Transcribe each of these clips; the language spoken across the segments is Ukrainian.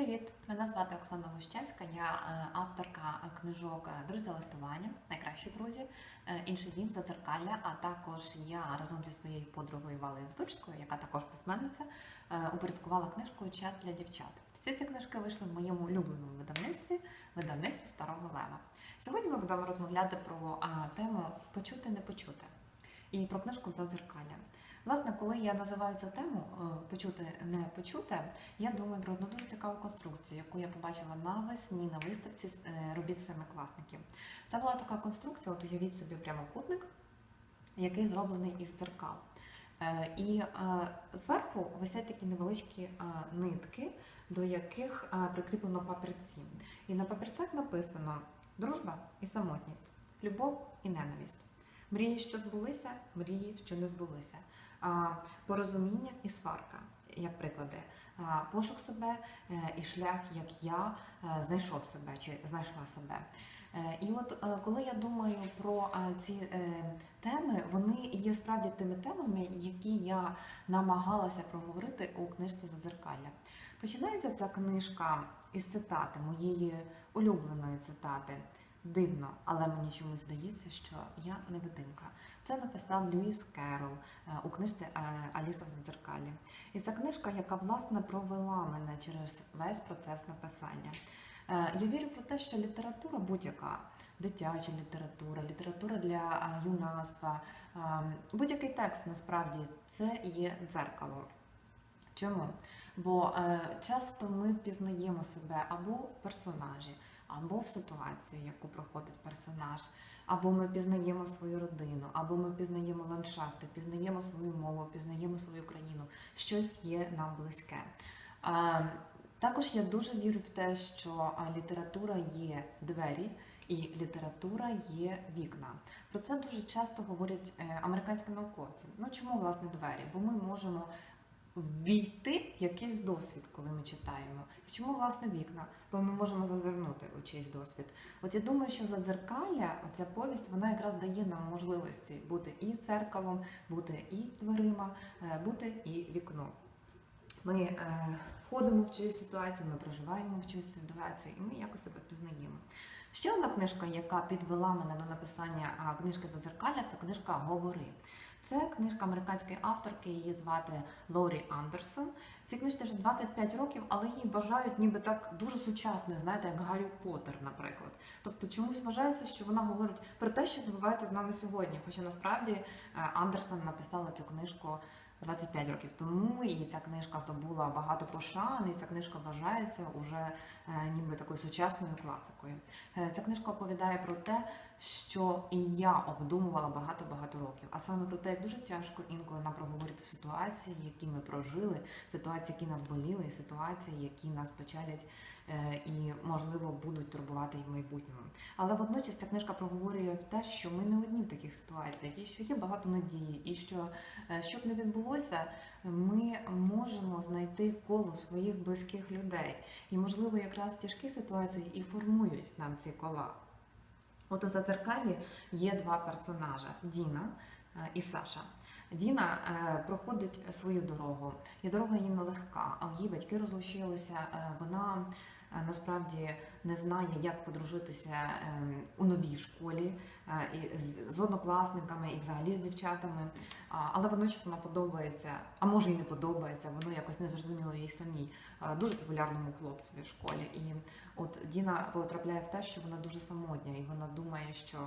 Привіт! Мене звати Оксана Гущевська, я е, авторка книжок е, Друзі листування, найкращі друзі, е, інший дім зазеркалля, а також я разом зі своєю подругою Валею Здурською, яка також письменниця, упорядкувала книжку Чат для дівчат. Всі ці книжки вийшли в моєму улюбленому видавництві, видавництві Старого Лева. Сьогодні ми будемо розмовляти про тему почути не почути і про книжку Зазеркалля. Власне, коли я називаю цю тему е, почути не почути, я думаю про одну дуже цікаву конструкцію, яку я побачила навесні на виставці е, робіт семикласників. Це була така конструкція, от уявіть собі прямокутник, який зроблений із дзеркал. Е, І зверху висять такі невеличкі нитки, до яких прикріплено папірці. І на папірцях написано дружба і самотність, любов і ненависть. Мрії, що збулися, мрії, що не збулися. Порозуміння і сварка, як приклади. Пошук себе е, і шлях, як я е, знайшов себе чи знайшла себе. Е, І от коли я думаю про ці теми, вони є справді тими темами, які я намагалася проговорити у книжці Зазеркалля. Починається ця книжка із цитати, моєї улюбленої цитати. Дивно, але мені чомусь здається, що я невидимка. Це написав Льюіс Керол е, у книжці е, Аліса в Зазеркалі. І це книжка, яка власне провела мене через весь процес написання. Е, Я вірю про те, що література будь-яка, дитяча література, література для юнацтва, будь-який текст насправді це є дзеркало. Чому? Бо часто ми впізнаємо себе або в персонажі, або в ситуацію, яку проходить персонаж, або ми пізнаємо свою родину, або ми пізнаємо ландшафти, пізнаємо свою мову, пізнаємо свою країну. Щось є нам близьке. Також я дуже вірю в те, що література є двері. І література є вікна. Про це дуже часто говорять е, американські науковці. Ну чому власне двері? Бо ми можемо ввійти в якийсь досвід, коли ми читаємо. Чому власне вікна? Бо ми можемо зазирнути у чийсь досвід. От я думаю, що задзеркалля, оця повість, вона якраз дає нам можливості бути і дзеркалом, бути і дверима, е, бути і вікном. Ми е, входимо в чиюсь ситуацію, ми проживаємо в чиюсь ситуацію, і ми якось себе пізнаємо. Ще одна книжка, яка підвела мене до написання книжки Зазеркалля, це книжка Говори. Це книжка американської авторки, її звати Лорі Андерсон. Цій книжці вже 25 років, але її вважають ніби так дуже сучасною, знаєте, як Гаррі Поттер, наприклад. Тобто чомусь вважається, що вона говорить про те, що відбувається з нами сьогодні. Хоча насправді е, Андерсон написала цю книжку 25 років тому, і ця книжка здобула багато пошан, і ця книжка вважається уже е, ніби такою сучасною класикою. Е, Ця книжка оповідає про те, що і я обдумувала багато-багато років, а саме про те, як дуже тяжко інколи нам проговорити ситуації, які ми прожили, ситуації, які нас боліли, і ситуації, які нас печалять і, можливо, будуть турбувати і в майбутньому. Але водночас ця книжка проговорює те, що ми не одні в таких ситуаціях, і що є багато надії, і що е, щоб не відбулося, ми можемо знайти коло своїх близьких людей. І, можливо, якраз тяжкі ситуації і формують нам ці кола. От у зазеркалі є два персонажа Діна е, і Саша. Діна е, проходить свою дорогу, і дорога їй нелегка. А її батьки розлучилися. е, Вона е, насправді не знає, як подружитися е, у новій школі з, однокласниками, і взагалі з дівчатами. Але водночас вона подобається, а може і не подобається, воно якось не зрозуміло їй самій дуже популярному хлопцеві в школі. І от Діна потрапляє в те, що вона дуже самотня, і вона думає, що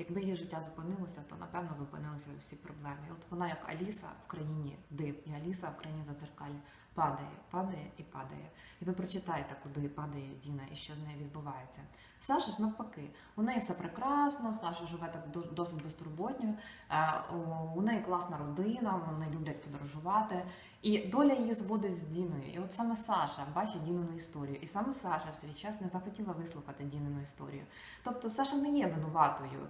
якби її життя зупинилося, то напевно зупинилися всі проблеми. І от вона, як Аліса в країні див, і Аліса в країні зазеркалі падає, падає і падає. І ви прочитаєте, куди падає Діна і що з нею відбувається. Саша ж навпаки, у неї все прекрасно, Саша живе так дос- досить безтурботньо, е, у неї класна родина, вони люблять подорожувати. І доля її зводить з Діною. І от саме Саша бачить Дінину історію. І саме Саша в свій час не захотіла вислухати Дінину історію. Тобто Саша не є винуватою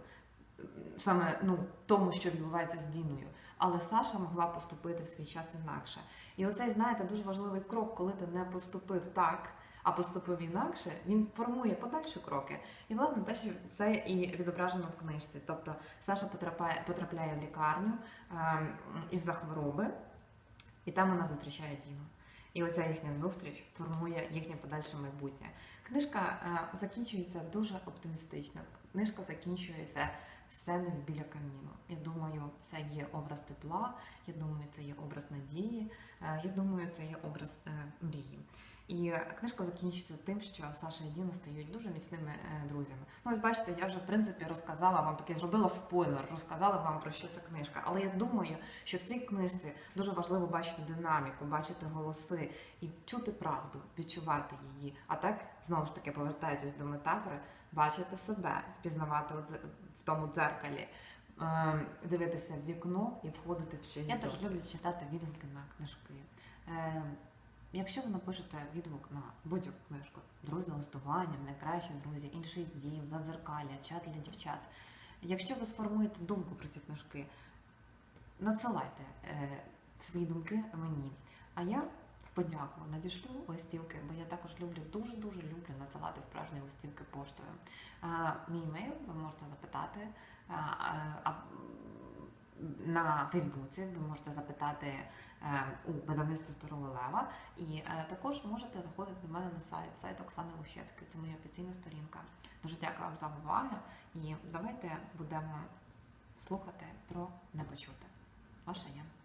саме ну, тому, що відбувається з Діною. Але Саша могла поступити в свій час інакше. І оцей, знаєте, дуже важливий крок, коли ти не поступив так, а поступив інакше, він формує подальші кроки. І власне те, що це і відображено в книжці. Тобто Саша потрапляє, потрапляє в лікарню ем, із-за хвороби, і там вона зустрічає Діну. І оця їхня зустріч формує їхнє подальше майбутнє. Книжка е, закінчується дуже оптимістично. Книжка закінчується сценою біля каміну. Це є образ тепла, я думаю, це є образ надії, е, я думаю, це є образ е, мрії. І книжка закінчується тим, що Саша і Діна стають дуже міцними е, друзями. Ну, ось бачите, я вже в принципі розказала вам такий, зробила спойлер, розказала вам про що ця книжка. Але я думаю, що в цій книжці дуже важливо бачити динаміку, бачити голоси і чути правду, відчувати її. А так знову ж таки повертаючись до метафори, бачити себе, впізнавати в тому дзеркалі. Дивитися в вікно і входити в чиїсь Я досвід. люблю читати відгуки на книжки. Е, якщо ви напишете відгук на будь-яку книжку, друзі листування, найкращі друзі, інший дім, задзеркалля, чат для дівчат. Якщо ви сформуєте думку про ці книжки, надсилайте е, свої думки мені. А я в подяку надішлю листівки, бо я також люблю, дуже-дуже люблю надсилати справжні листівки поштою. Мій емейл ви можете запитати. на Фейсбуці ви можете запитати е, у видавництві Старого Лева, і е, також можете заходити до мене на сайт, сайт Оксани Лущевської. Це моя офіційна сторінка. Дуже дякую вам за увагу і давайте будемо слухати про непочуте. Ваша я.